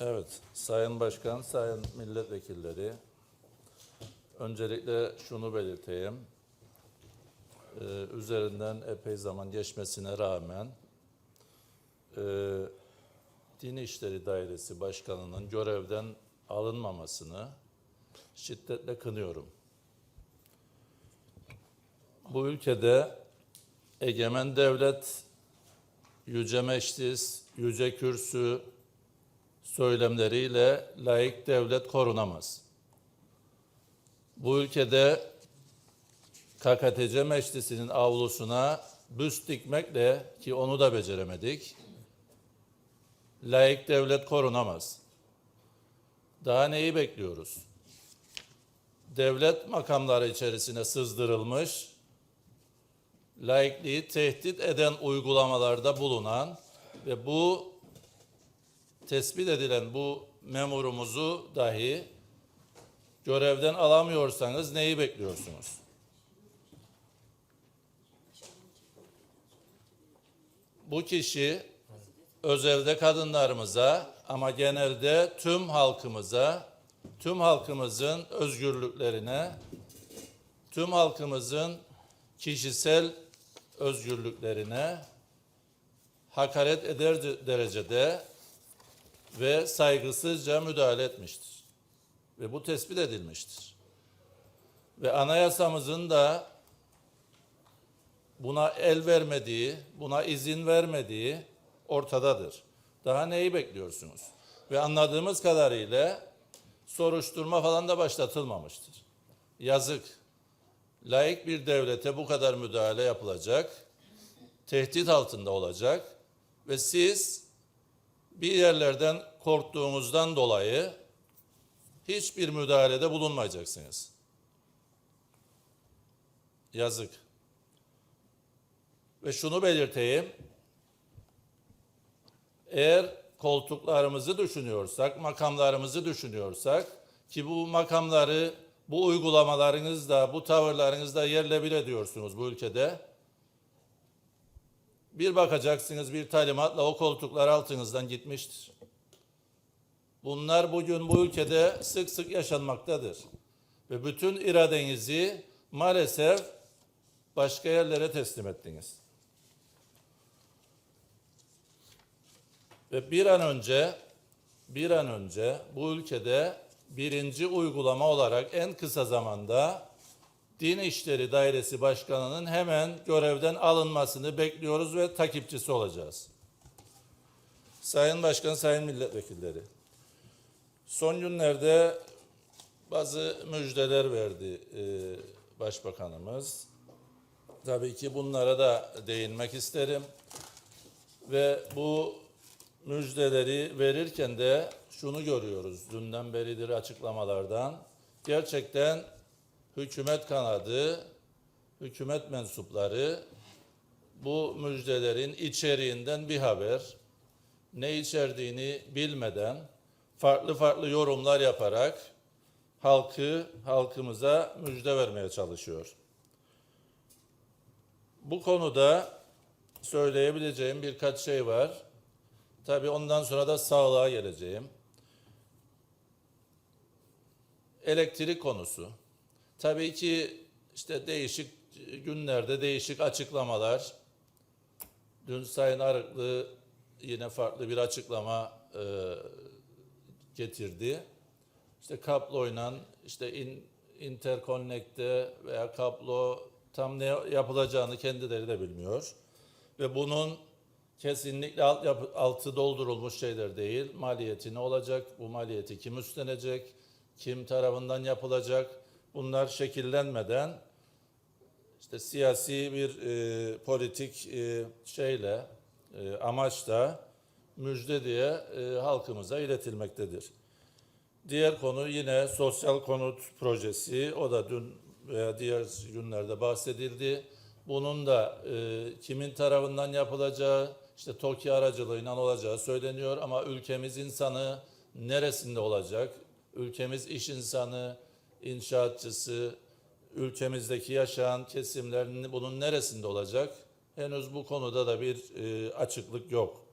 Evet, Sayın Başkan, Sayın Milletvekilleri, öncelikle şunu belirteyim. Ee, üzerinden epey zaman geçmesine rağmen e, Din İşleri Dairesi Başkanı'nın görevden alınmamasını şiddetle kınıyorum. Bu ülkede egemen devlet, yüce meclis, yüce kürsü, söylemleriyle laik devlet korunamaz. Bu ülkede KKTC Meclisi'nin avlusuna büst dikmekle ki onu da beceremedik. Laik devlet korunamaz. Daha neyi bekliyoruz? Devlet makamları içerisine sızdırılmış, laikliği tehdit eden uygulamalarda bulunan ve bu tespit edilen bu memurumuzu dahi görevden alamıyorsanız neyi bekliyorsunuz? Bu kişi özelde kadınlarımıza ama genelde tüm halkımıza, tüm halkımızın özgürlüklerine, tüm halkımızın kişisel özgürlüklerine hakaret eder derecede ve saygısızca müdahale etmiştir. Ve bu tespit edilmiştir. Ve anayasamızın da buna el vermediği, buna izin vermediği ortadadır. Daha neyi bekliyorsunuz? Ve anladığımız kadarıyla soruşturma falan da başlatılmamıştır. Yazık. Layık bir devlete bu kadar müdahale yapılacak, tehdit altında olacak ve siz bir yerlerden korktuğunuzdan dolayı hiçbir müdahalede bulunmayacaksınız. Yazık. Ve şunu belirteyim. Eğer koltuklarımızı düşünüyorsak, makamlarımızı düşünüyorsak ki bu makamları, bu uygulamalarınızda, bu tavırlarınızda yerle bir ediyorsunuz bu ülkede. Bir bakacaksınız bir talimatla o koltuklar altınızdan gitmiştir. Bunlar bugün bu ülkede sık sık yaşanmaktadır. Ve bütün iradenizi maalesef başka yerlere teslim ettiniz. Ve bir an önce bir an önce bu ülkede birinci uygulama olarak en kısa zamanda Din İşleri Dairesi Başkanı'nın hemen görevden alınmasını bekliyoruz ve takipçisi olacağız. Sayın Başkan, Sayın Milletvekilleri. Son günlerde bazı müjdeler verdi e, Başbakanımız. Tabii ki bunlara da değinmek isterim. Ve bu müjdeleri verirken de şunu görüyoruz dünden beridir açıklamalardan. Gerçekten hükümet kanadı, hükümet mensupları bu müjdelerin içeriğinden bir haber, ne içerdiğini bilmeden farklı farklı yorumlar yaparak halkı, halkımıza müjde vermeye çalışıyor. Bu konuda söyleyebileceğim birkaç şey var. Tabii ondan sonra da sağlığa geleceğim. Elektrik konusu. Tabii ki işte değişik günlerde değişik açıklamalar. Dün Sayın Arıklı yine farklı bir açıklama e, getirdi. İşte kabloyla işte in, interconnect'te veya kablo tam ne yapılacağını kendileri de bilmiyor. Ve bunun kesinlikle alt yapı, altı doldurulmuş şeyler değil. Maliyeti ne olacak? Bu maliyeti kim üstlenecek? Kim tarafından yapılacak? Bunlar şekillenmeden işte siyasi bir e, politik e, şeyle e, amaçla müjde diye e, halkımıza iletilmektedir. Diğer konu yine sosyal konut projesi. O da dün veya diğer günlerde bahsedildi. Bunun da e, kimin tarafından yapılacağı, işte TOKİ aracılığıyla olacağı söyleniyor ama ülkemiz insanı neresinde olacak? Ülkemiz iş insanı, inşaatçısı, ülkemizdeki yaşayan kesimlerin bunun neresinde olacak? Henüz bu konuda da bir e, açıklık yok.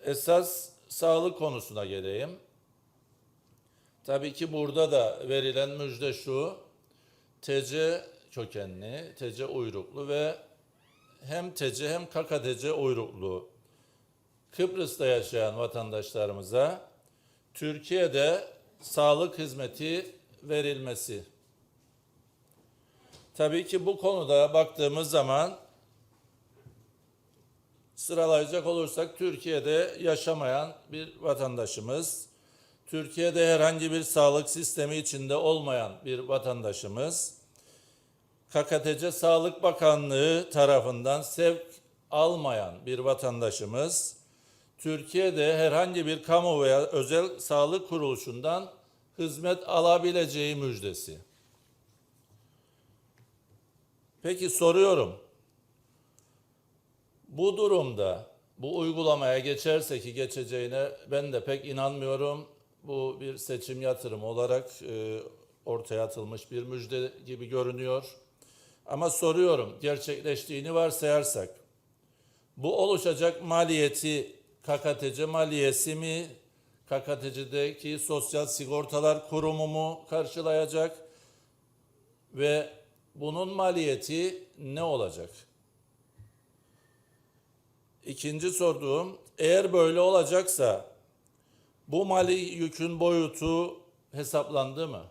Esas sağlık konusuna geleyim. Tabii ki burada da verilen müjde şu, TC kökenli, TC uyruklu ve hem TC hem KKTC uyruklu Kıbrıs'ta yaşayan vatandaşlarımıza Türkiye'de sağlık hizmeti verilmesi. Tabii ki bu konuda baktığımız zaman sıralayacak olursak Türkiye'de yaşamayan bir vatandaşımız, Türkiye'de herhangi bir sağlık sistemi içinde olmayan bir vatandaşımız, KKTC Sağlık Bakanlığı tarafından sevk almayan bir vatandaşımız, Türkiye'de herhangi bir kamu veya özel sağlık kuruluşundan hizmet alabileceği müjdesi. Peki soruyorum. Bu durumda bu uygulamaya geçerse ki geçeceğine ben de pek inanmıyorum. Bu bir seçim yatırımı olarak e, ortaya atılmış bir müjde gibi görünüyor. Ama soruyorum gerçekleştiğini varsayarsak bu oluşacak maliyeti KKTC maliyesi mi, KKTC'deki Sosyal Sigortalar Kurumu mu karşılayacak ve bunun maliyeti ne olacak? İkinci sorduğum, eğer böyle olacaksa bu mali yükün boyutu hesaplandı mı?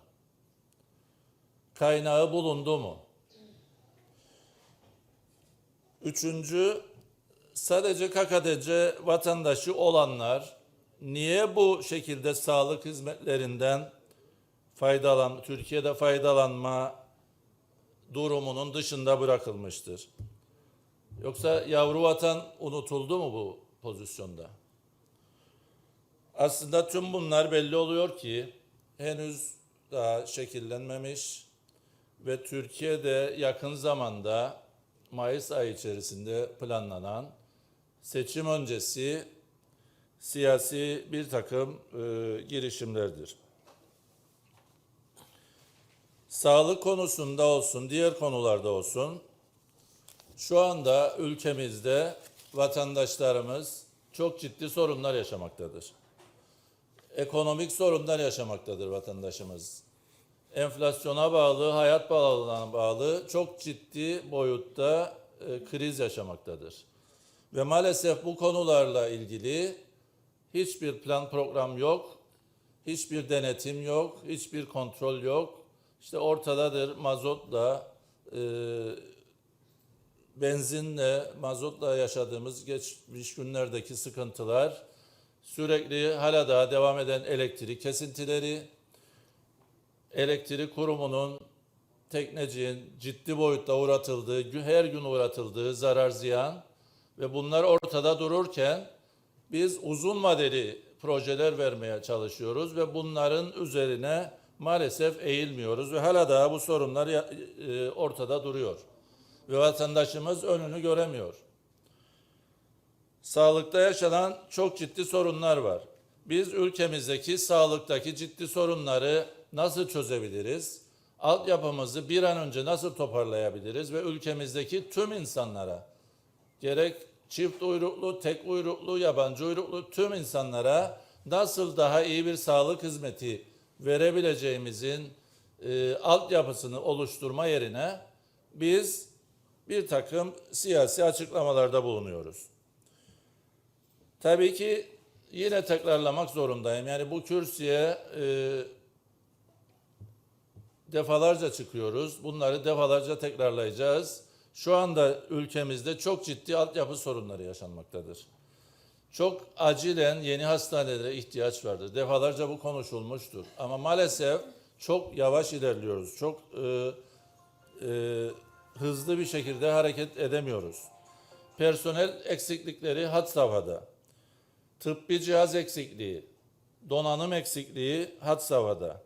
Kaynağı bulundu mu? Üçüncü, sadece KKTC vatandaşı olanlar niye bu şekilde sağlık hizmetlerinden faydalan Türkiye'de faydalanma durumunun dışında bırakılmıştır? Yoksa yavru vatan unutuldu mu bu pozisyonda? Aslında tüm bunlar belli oluyor ki henüz daha şekillenmemiş ve Türkiye'de yakın zamanda Mayıs ayı içerisinde planlanan seçim öncesi siyasi bir takım e, girişimlerdir. Sağlık konusunda olsun, diğer konularda olsun, şu anda ülkemizde vatandaşlarımız çok ciddi sorunlar yaşamaktadır. Ekonomik sorunlar yaşamaktadır vatandaşımız. Enflasyona bağlı, hayat pahalılığına bağlı çok ciddi boyutta e, kriz yaşamaktadır. Ve maalesef bu konularla ilgili hiçbir plan program yok, hiçbir denetim yok, hiçbir kontrol yok. İşte ortadadır mazotla, e, benzinle, mazotla yaşadığımız geçmiş günlerdeki sıkıntılar, sürekli hala daha devam eden elektrik kesintileri, elektrik kurumunun tekneciğin ciddi boyutta uğratıldığı, her gün uğratıldığı zarar ziyan ve bunlar ortada dururken biz uzun vadeli projeler vermeye çalışıyoruz ve bunların üzerine maalesef eğilmiyoruz ve hala daha bu sorunlar e, ortada duruyor ve vatandaşımız önünü göremiyor. Sağlıkta yaşanan çok ciddi sorunlar var. Biz ülkemizdeki sağlıktaki ciddi sorunları nasıl çözebiliriz? Altyapımızı bir an önce nasıl toparlayabiliriz ve ülkemizdeki tüm insanlara gerek çift uyruklu, tek uyruklu, yabancı uyruklu tüm insanlara nasıl daha iyi bir sağlık hizmeti verebileceğimizin e, altyapısını oluşturma yerine biz bir takım siyasi açıklamalarda bulunuyoruz. Tabii ki yine tekrarlamak zorundayım. Yani bu kürsüye e, defalarca çıkıyoruz. Bunları defalarca tekrarlayacağız. Şu anda ülkemizde çok ciddi altyapı sorunları yaşanmaktadır. Çok acilen yeni hastanelere ihtiyaç vardır. Defalarca bu konuşulmuştur. Ama maalesef çok yavaş ilerliyoruz. Çok e, e, hızlı bir şekilde hareket edemiyoruz. Personel eksiklikleri had safhada. Tıbbi cihaz eksikliği, donanım eksikliği had safhada.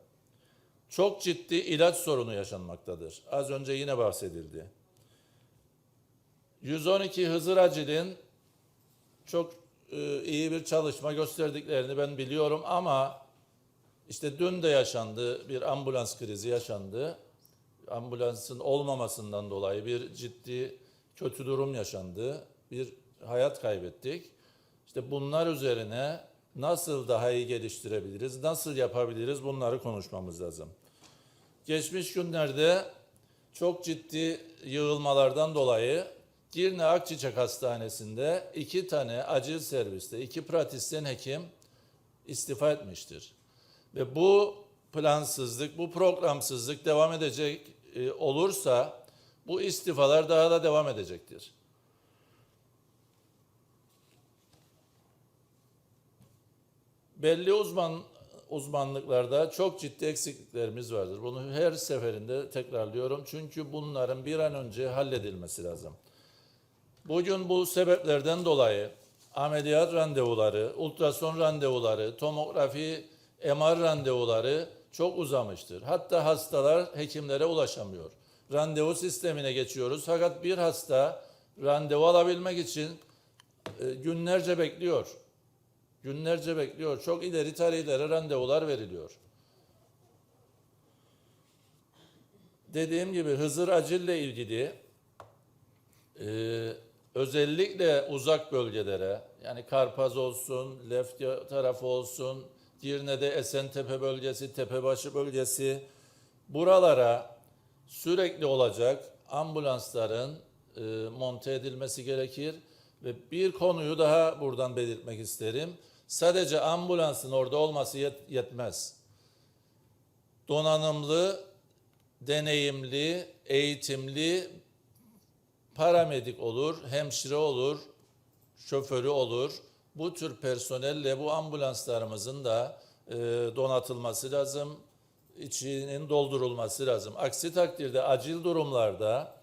Çok ciddi ilaç sorunu yaşanmaktadır. Az önce yine bahsedildi. 112 Hızır Acil'in çok e, iyi bir çalışma gösterdiklerini ben biliyorum ama işte dün de yaşandı bir ambulans krizi yaşandı. Ambulansın olmamasından dolayı bir ciddi kötü durum yaşandı. Bir hayat kaybettik. İşte bunlar üzerine nasıl daha iyi geliştirebiliriz, nasıl yapabiliriz bunları konuşmamız lazım. Geçmiş günlerde çok ciddi yığılmalardan dolayı Girne Akçiçek Hastanesi'nde iki tane acil serviste, iki pratisyen hekim istifa etmiştir. Ve bu plansızlık, bu programsızlık devam edecek e, olursa bu istifalar daha da devam edecektir. belli uzman uzmanlıklarda çok ciddi eksikliklerimiz vardır. Bunu her seferinde tekrarlıyorum. Çünkü bunların bir an önce halledilmesi lazım. Bugün bu sebeplerden dolayı ameliyat randevuları, ultrason randevuları, tomografi, MR randevuları çok uzamıştır. Hatta hastalar hekimlere ulaşamıyor. Randevu sistemine geçiyoruz. Fakat bir hasta randevu alabilmek için e, günlerce bekliyor. Günlerce bekliyor. Çok ileri tarihlere randevular veriliyor. Dediğim gibi Hızır Acil ile ilgili e, özellikle uzak bölgelere yani Karpaz olsun, Lefti tarafı olsun, Girne'de Esentepe bölgesi, Tepebaşı bölgesi buralara sürekli olacak ambulansların e, monte edilmesi gerekir. Ve bir konuyu daha buradan belirtmek isterim. Sadece ambulansın orada olması yet- yetmez. Donanımlı, deneyimli, eğitimli paramedik olur, hemşire olur, şoförü olur. Bu tür personelle bu ambulanslarımızın da e, donatılması lazım, içinin doldurulması lazım. Aksi takdirde acil durumlarda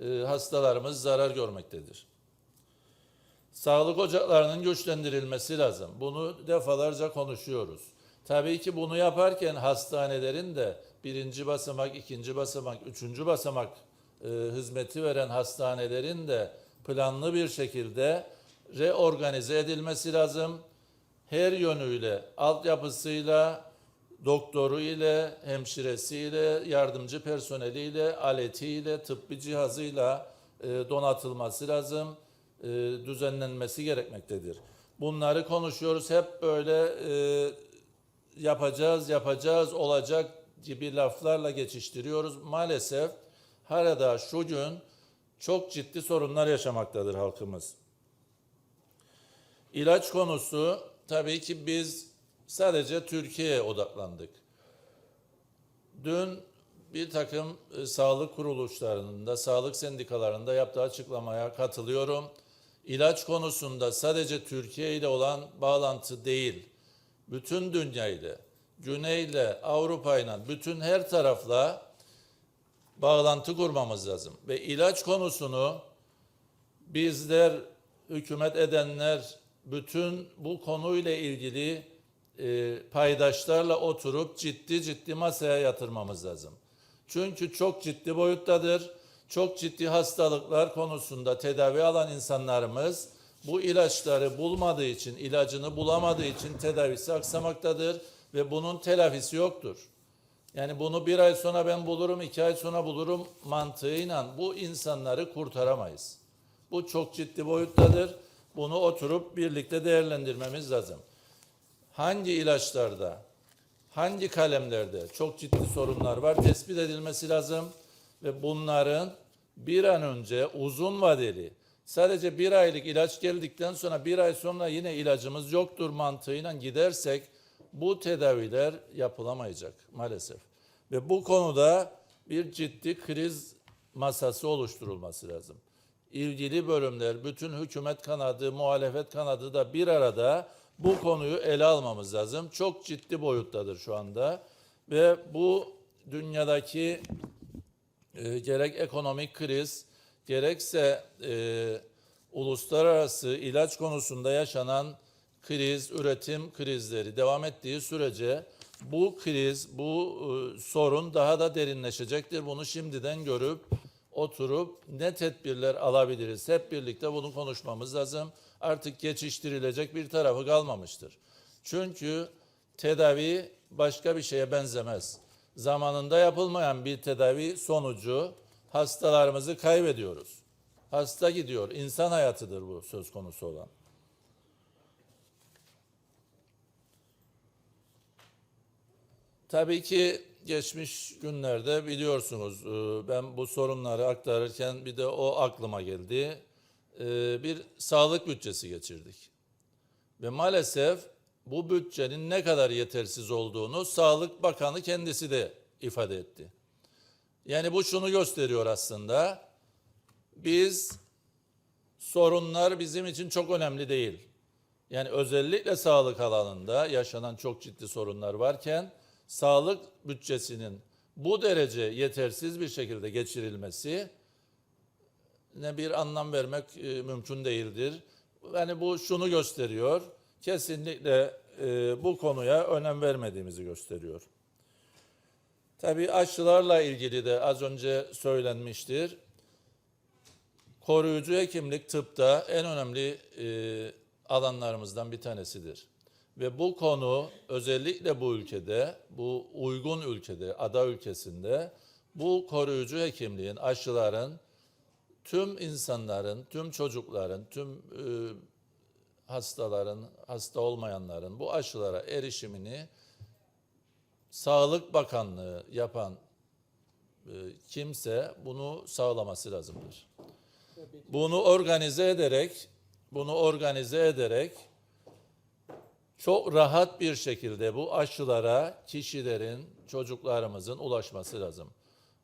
e, hastalarımız zarar görmektedir. Sağlık ocaklarının güçlendirilmesi lazım. Bunu defalarca konuşuyoruz. Tabii ki bunu yaparken hastanelerin de birinci basamak, ikinci basamak, üçüncü basamak e, hizmeti veren hastanelerin de planlı bir şekilde reorganize edilmesi lazım. Her yönüyle, altyapısıyla, doktoru ile, hemşiresiyle, yardımcı personeliyle, aletiyle, tıbbi cihazıyla e, donatılması lazım e, düzenlenmesi gerekmektedir. Bunları konuşuyoruz. Hep böyle e, yapacağız, yapacağız, olacak gibi laflarla geçiştiriyoruz. Maalesef hala şu gün çok ciddi sorunlar yaşamaktadır halkımız. İlaç konusu tabii ki biz sadece Türkiye'ye odaklandık. Dün bir takım e, sağlık kuruluşlarının da, sağlık sendikalarında yaptığı açıklamaya katılıyorum. İlaç konusunda sadece Türkiye ile olan bağlantı değil, bütün dünya ile, Güney ile, Avrupa ile, bütün her tarafla bağlantı kurmamız lazım. Ve ilaç konusunu bizler, hükümet edenler, bütün bu konuyla ilgili e, paydaşlarla oturup ciddi ciddi masaya yatırmamız lazım. Çünkü çok ciddi boyuttadır. Çok ciddi hastalıklar konusunda tedavi alan insanlarımız bu ilaçları bulmadığı için, ilacını bulamadığı için tedavisi aksamaktadır ve bunun telafisi yoktur. Yani bunu bir ay sonra ben bulurum, iki ay sonra bulurum mantığıyla bu insanları kurtaramayız. Bu çok ciddi boyuttadır. Bunu oturup birlikte değerlendirmemiz lazım. Hangi ilaçlarda, hangi kalemlerde çok ciddi sorunlar var tespit edilmesi lazım ve bunların bir an önce uzun vadeli sadece bir aylık ilaç geldikten sonra bir ay sonra yine ilacımız yoktur mantığıyla gidersek bu tedaviler yapılamayacak maalesef. Ve bu konuda bir ciddi kriz masası oluşturulması lazım. İlgili bölümler, bütün hükümet kanadı, muhalefet kanadı da bir arada bu konuyu ele almamız lazım. Çok ciddi boyuttadır şu anda ve bu dünyadaki e, gerek ekonomik kriz gerekse e, uluslararası ilaç konusunda yaşanan kriz, üretim krizleri devam ettiği sürece bu kriz, bu e, sorun daha da derinleşecektir. Bunu şimdiden görüp oturup ne tedbirler alabiliriz? Hep birlikte bunu konuşmamız lazım. Artık geçiştirilecek bir tarafı kalmamıştır. Çünkü tedavi başka bir şeye benzemez. Zamanında yapılmayan bir tedavi sonucu hastalarımızı kaybediyoruz. Hasta gidiyor. İnsan hayatıdır bu söz konusu olan. Tabii ki geçmiş günlerde biliyorsunuz e, ben bu sorunları aktarırken bir de o aklıma geldi. E, Bir sağlık bütçesi geçirdik. Ve maalesef bu bütçenin ne kadar yetersiz olduğunu Sağlık Bakanı kendisi de ifade etti. Yani bu şunu gösteriyor aslında. Biz sorunlar bizim için çok önemli değil. Yani özellikle sağlık alanında yaşanan çok ciddi sorunlar varken sağlık bütçesinin bu derece yetersiz bir şekilde geçirilmesi ne bir anlam vermek e, mümkün değildir. Yani bu şunu gösteriyor. Kesinlikle e, bu konuya önem vermediğimizi gösteriyor. Tabii aşılarla ilgili de az önce söylenmiştir. Koruyucu hekimlik tıpta en önemli e, alanlarımızdan bir tanesidir. Ve bu konu özellikle bu ülkede, bu uygun ülkede, ada ülkesinde bu koruyucu hekimliğin, aşıların tüm insanların, tüm çocukların, tüm e, hastaların, hasta olmayanların bu aşılara erişimini Sağlık Bakanlığı yapan e, kimse bunu sağlaması lazımdır. Bunu organize ederek, bunu organize ederek çok rahat bir şekilde bu aşılara kişilerin, çocuklarımızın ulaşması lazım.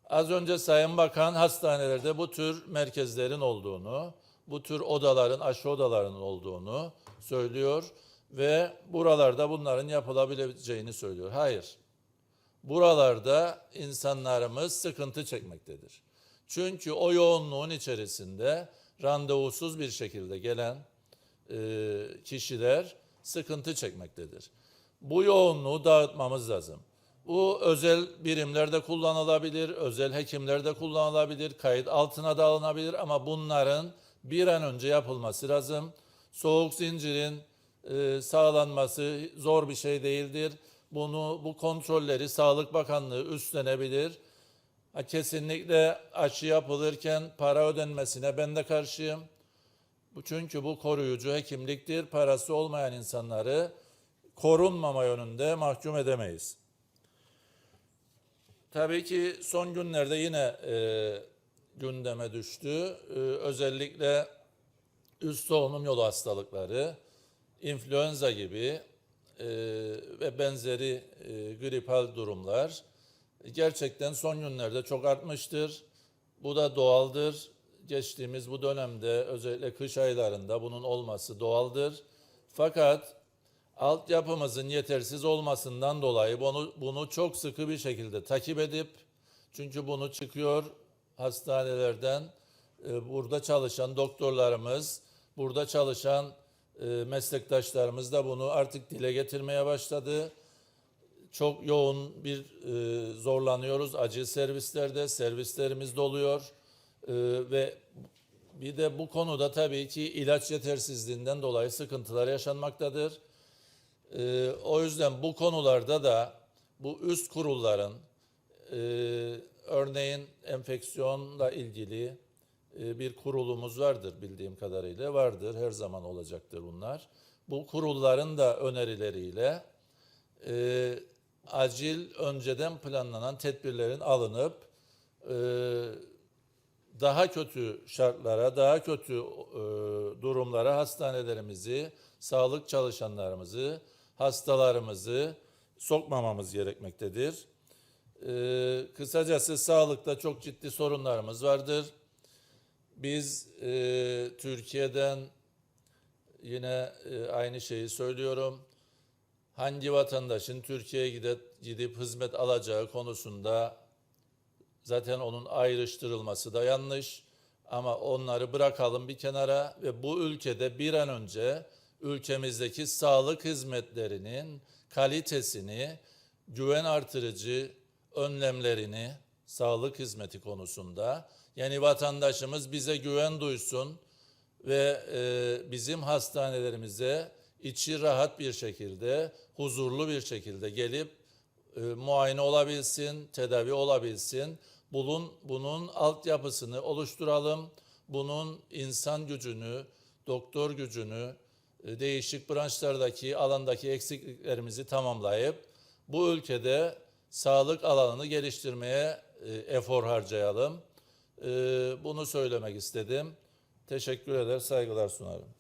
Az önce Sayın Bakan hastanelerde bu tür merkezlerin olduğunu, bu tür odaların, aşı odalarının olduğunu söylüyor ve buralarda bunların yapılabileceğini söylüyor. Hayır. Buralarda insanlarımız sıkıntı çekmektedir. Çünkü o yoğunluğun içerisinde randevusuz bir şekilde gelen e, kişiler sıkıntı çekmektedir. Bu yoğunluğu dağıtmamız lazım. Bu özel birimlerde kullanılabilir, özel hekimlerde kullanılabilir, kayıt altına da alınabilir ama bunların bir an önce yapılması lazım. Soğuk zincirin e, sağlanması zor bir şey değildir. Bunu bu kontrolleri Sağlık Bakanlığı üstlenebilir. Ha, kesinlikle aşı yapılırken para ödenmesine ben de karşıyım. Çünkü bu koruyucu hekimliktir. Parası olmayan insanları korunmama yönünde mahkum edemeyiz. Tabii ki son günlerde yine e, gündeme düştü. E, özellikle üst solunum yolu hastalıkları, influenza gibi e, ve benzeri e, gripal durumlar gerçekten son günlerde çok artmıştır. Bu da doğaldır. Geçtiğimiz bu dönemde özellikle kış aylarında bunun olması doğaldır. Fakat altyapımızın yetersiz olmasından dolayı bunu, bunu çok sıkı bir şekilde takip edip çünkü bunu çıkıyor hastanelerden e, burada çalışan doktorlarımız, burada çalışan e, meslektaşlarımız da bunu artık dile getirmeye başladı. Çok yoğun bir e, zorlanıyoruz acil servislerde, servislerimiz doluyor E, ve bir de bu konuda tabii ki ilaç yetersizliğinden dolayı sıkıntılar yaşanmaktadır. E, o yüzden bu konularda da bu üst kurulların e, örneğin enfeksiyonla ilgili e, bir kurulumuz vardır bildiğim kadarıyla vardır her zaman olacaktır bunlar. Bu kurulların da önerileriyle e, acil önceden planlanan tedbirlerin alınıp e, daha kötü şartlara, daha kötü e, durumlara hastanelerimizi, sağlık çalışanlarımızı, hastalarımızı sokmamamız gerekmektedir. E, kısacası sağlıkta çok ciddi sorunlarımız vardır. Biz e, Türkiye'den yine e, aynı şeyi söylüyorum. Hangi vatandaşın Türkiye'ye gidip, gidip hizmet alacağı konusunda zaten onun ayrıştırılması da yanlış. Ama onları bırakalım bir kenara ve bu ülkede bir an önce ülkemizdeki sağlık hizmetlerinin kalitesini, güven artırıcı önlemlerini sağlık hizmeti konusunda yani vatandaşımız bize güven duysun ve e, bizim hastanelerimize içi rahat bir şekilde, huzurlu bir şekilde gelip e, muayene olabilsin, tedavi olabilsin. Bunun, bunun altyapısını oluşturalım. Bunun insan gücünü, doktor gücünü, e, değişik branşlardaki alandaki eksikliklerimizi tamamlayıp bu ülkede sağlık alanını geliştirmeye e, efor harcayalım. E, bunu söylemek istedim. Teşekkür eder, saygılar sunarım.